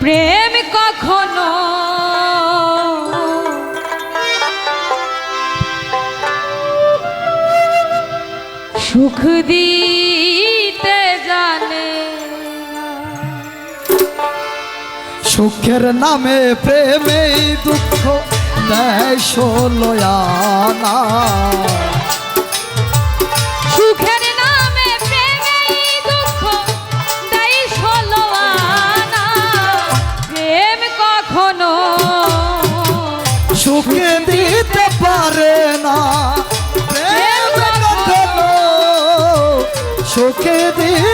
প্রেম কখনো সুখ দিয়ে সুখের নামে প্রেমে দুঃখ দেয় ষোলয়ানা সুখের নামে প্রেমেই দুঃখ দেয় ষোলো প্রেম কখনো সুখে দিতে পারে না। প্রেম কখনো সুখে দিতে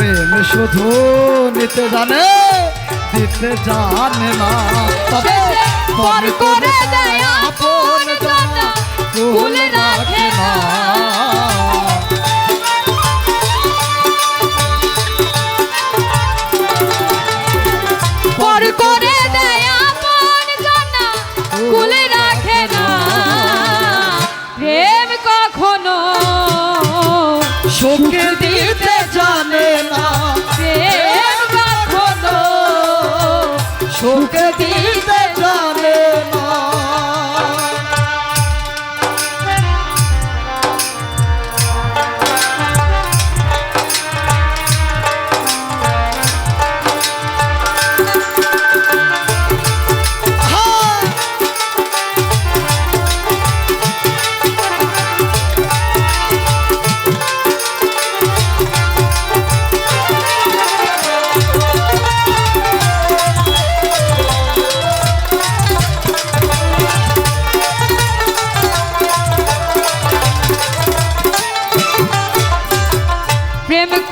প্রেম শুধু নিতে জানে দিতে জানে না। তবে পর করে দেয় আপন জানা ভুল রাখে না। সুখে দিতে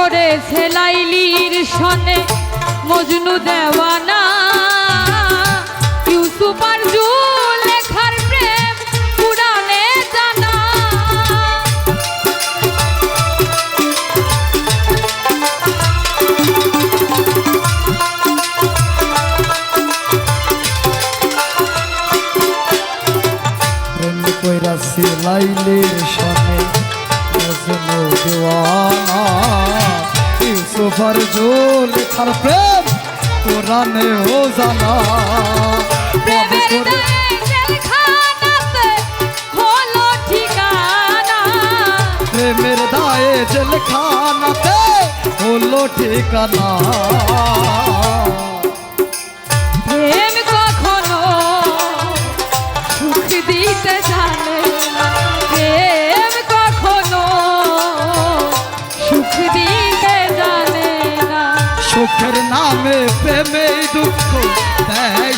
করেছে লাইলির সনে মজনু দেওয়ানা। ইউসুফ আর লেখার প্রেম পুরাণে জানা। প্রেম কইরা সিলাইলের সনে মজনু দেওয়ানা ইউসুফার জোল খার প্রেম কোরআনে ও জানা প্রেমের দায়ে জেলখানাতে হলো ঠিকানা নামে প্রেমে দুঃখ দেয়